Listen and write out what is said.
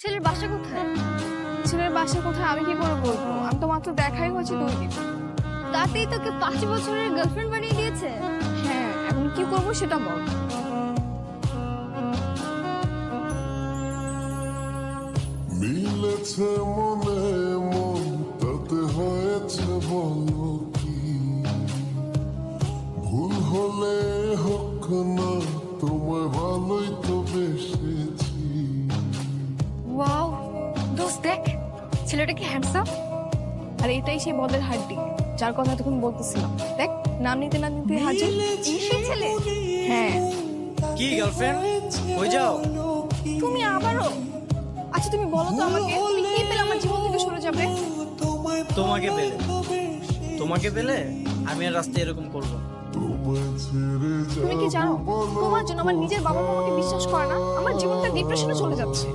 ছেলের বাসা কোথায়? ছেলের বাসা কোথায় আমি কি করে বলব? আমি তো মাত্র দেখাই হয়েছে দুই দিন তাতেই তোকে পাঁচ বছরের গার্লফ্রেন্ড বানিয়ে দিয়েছে? হ্যাঁ এখন কি করব সেটা বল। মিলেছে মনে মন, তাতে হয়েছে বলো কি? ভুল হলে হোক না, তোমায় দেখ ছেলেটা কি হ্যান্ডসাম আর এটাই সেই বলের হাড্ডি যার কথা তখন বলতেছিলাম। দেখ নাম নিতে না নিতে হাজির সেই ছেলে। হ্যাঁ। কি গার্লফ্রেন্ড কই যাও? তুমি আবারও? আচ্ছা তুমি বলো তো আমাকে তুমি কি পেলে আমার জীবন থেকে সরে যাবে? তোমাকে পেলে। তোমাকে পেলে? আমি আর রাস্তায় এরকম করব। তুমি কি জানো? তোমার জন্য আমার নিজের বাবা মা আমাকে বিশ্বাস করে না। আমার জীবনটা ডিপ্রেশনে চলে যাচ্ছে।